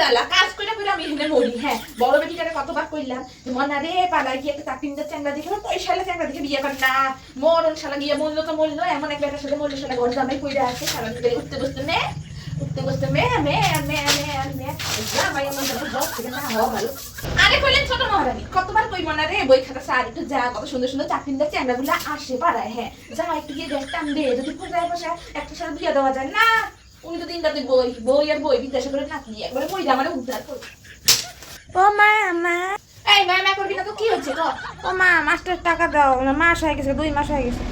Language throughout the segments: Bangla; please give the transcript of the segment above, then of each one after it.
দালা, কাজ করে করে আমি এখানে মরি হ্যাঁ। বড় বেটিটারে কতবার কইলাম যে, মনা রে পালা গিয়ে একটা চাকরিন্দার চ্যাংরা দেখে ওই শালা চ্যাংরা দেখে বিয়ে কর। না, মরণ শালা গিয়ে মরলো তো মরলো, এমন এক বেটার সাথে মরলো শালা ঘর জামাই কইরা আছে সারা দিকে উঠতে বসতে মে, উঠতে বসতে ভালো। আরে ছোট কতবার রে, বই খাতা স্যার একটু যা, কত সুন্দর সুন্দর আসে পাড়ায় হ্যাঁ। যা, একটু গিয়ে দেখতাম যদি একটা সাথে বিয়ে দেওয়া যায় না। উনি তো দিনটাতে বই বই আর বই বিদ্যাসাগরের নাতনি একবারে বই আমার উদ্ধার করবে ও মা মা। এই ম্যাম মা করবি না তো কি হচ্ছে ক ও মা মাস্টার টাকা দাও। না মাস হয়ে গেছে দুই মাস হয়ে গেছে।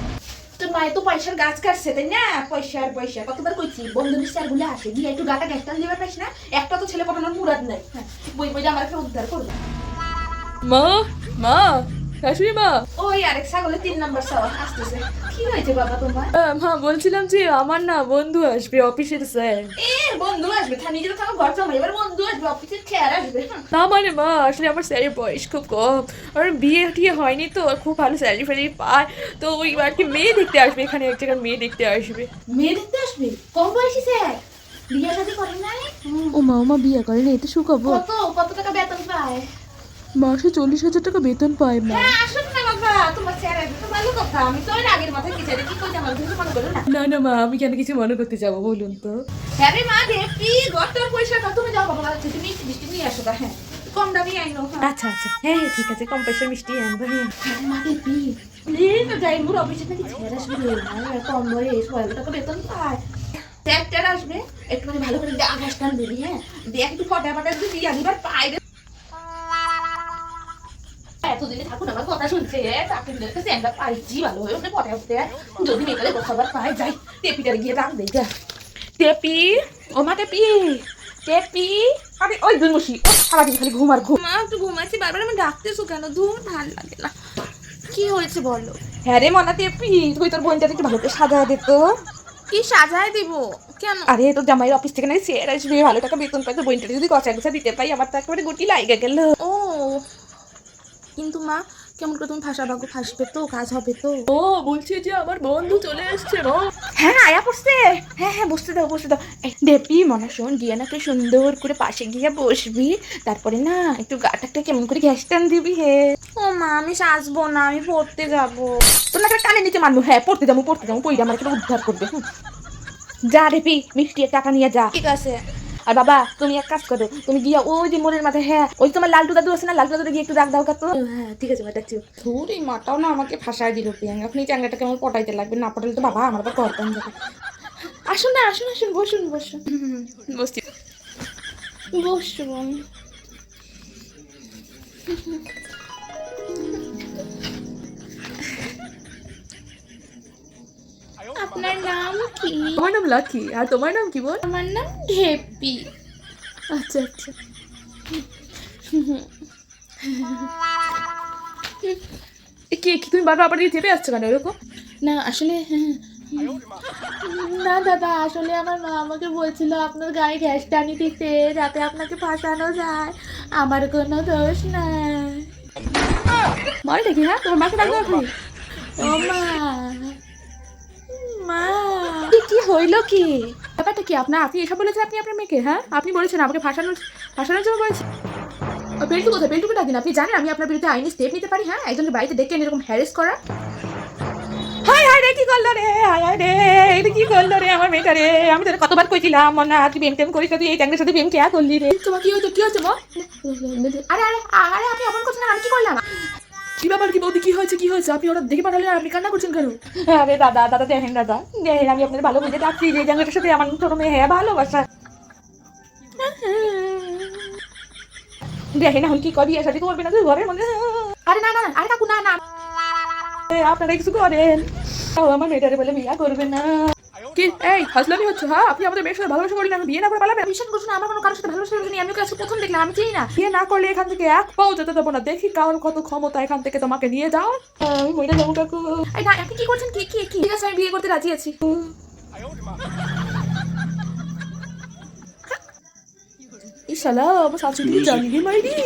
তোর মায়ে তো পয়সার গাছ কাটছে তাই না? পয়সা আর পয়সা কতবার কইছি বন্ধু মিস্টারগুলো আসে গিয়ে একটু গাটা গ্যাসটান দিবার পাইস না? একটা তো ছেলে পটানোর মুরাদ নাই। হ্যাঁ, বই বই আমার একটা উদ্ধার করবে। মা মা। শাশুড়ি মা ওই আরেক ছাগলের তিন নাম্বার সাওয়া আসতেছে। কি হয়েছে বাবা তোমার? মা বলছিলাম যে আমার না বন্ধু আসবে অফিসের স্যার এ বন্ধু আসবে থা নিজের থাকো ঘর জমা এবার বন্ধু আসবে অফিসের খেয়ার আসবে হুম। না মানে মা আসলে আমার স্যারের বয়স খুব কম। আর বিয়ে টিয়ে হয়নি তো খুব ভালো স্যালারি ফ্যালারি পায়। তো ওই আর কি মেয়ে দেখতে আসবে এখানে এক জায়গায় মেয়ে দেখতে আসবে। মেয়ে দেখতে আসবে? কম বয়সী স্যার বিয়ে শাদী করে নাই? ও মা মা বিয়ে করেনি এতে শুকাবো কত কত টাকা বেতন পায়? মাসে চল্লিশ হাজার টাকা বেতন পায় মা। হ্যাঁ না না? মা আমি কেন কিছু মনে করতে যাব বলুন তো? হ্যাঁ রে মা দেখি গতর পয়সা তুমি যাও বাবা তুমি মিষ্টি মিষ্টি নিয়ে আসো হ্যাঁ। কম দামি আইনো হ্যাঁ। আচ্ছা আচ্ছা হ্যাঁ হ্যাঁ ঠিক আছে কম পয়সা মিষ্টি আনব হ্যাঁ। হ্যাঁ প্লিজ যাই মুর অফিসে নাকি ছেড়ে আসবে হ্যাঁ, কম বয়স ভালো টাকা বেতন পায়। ট্যাক্টার আসবে একটুখানি ভালো করে আঘাস টান দিবি হ্যাঁ। দিয়ে একটু ফটা ফটা একটু দিয়ে এতদিনে থাকুন আমার কথা শুনছে। চাকরিদের কাছে আমরা পাইছি ভালো হয়ে ওকে পটে উঠতে। যদি মেয়েটারে খবর পাই যাই। টেপিটারে গিয়ে রাখ দেই টেপি? ও মা টেপি। টেপি? আরে ওই দুমুশি ও সারাদিন খালি ঘুম আর ঘুম। মা একটু ঘুমাচ্ছি বারবার আমি ডাকতেছো কেন? ধুর ভালো লাগে না। কি হয়েছে বলো? হ্যাঁ রে মনা টেপি তুই তোর বোনটাকে একটু ভালো করে সাজা দে তো। কি সাজায় দিব? কেন? আরে তোর জামাইয়ের অফিস থেকে নাকি শেয়ার আসবে। ভালো টাকা বেতন পাই তোর বোনটাকে যদি গছা গছা দিতে পাই আমার তো একেবারে গুটি লাইগা গেল। ও কিন্তু মা কেমন করে তুমি ফাঁসা ভাগ্য ফাঁসবে তো কাজ হবে তো। ও বলছি যে আমার বন্ধু চলে এসছে মা। হ্যাঁ আয়া পড়ছে হ্যাঁ হ্যাঁ বসতে দাও বসতে দাও। দেবি মনে শোন গিয়ে না তুই সুন্দর করে পাশে গিয়ে বসবি। তারপরে না একটু গাটাকে কেমন করে গ্যাস টান দিবি হে। ও মা আমি সাজবো না আমি পড়তে যাব। তোর না একটা কানে নিচে মানবো হ্যাঁ পড়তে যাব পড়তে যাব পইরা আমার একটা উদ্ধার করবে হুম। যা রেপি মিষ্টি টাকা নিয়ে যা। ঠিক আছে। আর বাবা তুমি এক কাজ করো তুমি গিয়া ওই যে মোড়ের মাথায় হ্যাঁ ওই তোমার লালটু দাদু আছে না লালটু দাদু গিয়ে একটু ডাক দাও কাতো হ্যাঁ ঠিক আছে ডাকছি ধুর এই মাটাও না আমাকে ফাঁসায় দিল পিয়াং আপনি ট্যাঙ্গাটাকে আমার পটাইতে লাগবে না পটালে তো বাবা আমার তো করতাম যাবে। আসুন না আসুন আসুন বসুন বসুন। বসছি। বসুন। নাম কি আমার নাম লাকি আর তোমার নাম কি বল? আমার নাম ঢেপি আচ্ছা আচ্ছা। কি কি তুমি বারবার আবার দিয়ে চেপে আসছো কেন এরকম? না আসলে না দাদা আসলে আমার মা আমাকে বলছিল আপনার গায়ে গ্যাস টানি দিতে যাতে আপনাকে ফাঁসানো যায়। আমার কোনো দোষ নাই। মারে দেখি হ্যাঁ? তোমার মাকে ডাকবে আপনি ও মা। মা। কি কি হইল কি? ব্যাপারটা কি? আপনার আপনি এসব বলেছেন আপনি আপনার মেয়েকে হ্যাঁ? আপনি বলেছেন আমাকে ফাঁসানোর ফাঁসানোর জন্য বলেছেন। বেল্টু কোথায়? বেল্টুকে ডাকিন আপনি জানেন আমি আপনার বিরুদ্ধে আইনি স্টেপ নিতে পারি হ্যাঁ? একজনের বাড়িতে ডেকে এরকম হ্যারেস করা। হাই হাই রে কি করল রে? হাই হাই রে এটা কি করল রে আমার মেয়েটা রে? আমি তোর কতবার কইছিলাম মনে হয় তুই বেম টেম করিস তুই এই ট্যাঙ্গের সাথে বেম কেয়া করলি রে? তোমার কি হয়েছে? কি হয়েছে মা? আরে আরে আরে আপনি অমন করছেন আমি কি করলাম? কি ব্যাপার কি বৌদি কি হয়েছে কি হয়েছে? আপনি ওরা দেখে পাঠালেন আর আপনি কান্না করছেন কেন? আরে দাদা দাদা দেখেন দাদা দেখেন আমি আপনার ভালো বুঝে ডাকছি যে ট্যাঙ্গের সাথে আমার ছোট মেয়ে হ্যাঁ ভালোবাসা। দেখেন এখন কি করি সাথে করবে না তুই ঘরের মধ্যে। আরে না না আরে কাকু না না। আপনারা কিছু করেন। আমার মেয়েটারে বলে বিয়া করবে না। কি? এই হাসলামি হচ্ছে হ্যাঁ? আপনি আমাদের মেয়ের সাথে ভালোবাসা করলেন আমি বিয়ে না করে পালাবেন? বিশ্বাস করছ না আমার কোনো কারোর সাথে ভালোবাসা নেই আমি আজকে প্রথম দেখলাম আমি চিনি না। বিয়ে না করলে এখান থেকে এক পাও যেতে দেবো না। দেখি কারোর কত ক্ষমতা এখান থেকে তোমাকে নিয়ে যাও। আমি মরে যাব কাকু এই না আপনি কি করছেন? কি কি কি? ঠিক আছে আমি বিয়ে করতে রাজি আছি। ইশালা আমার শাশুড়ি জানিয়ে মাইরি।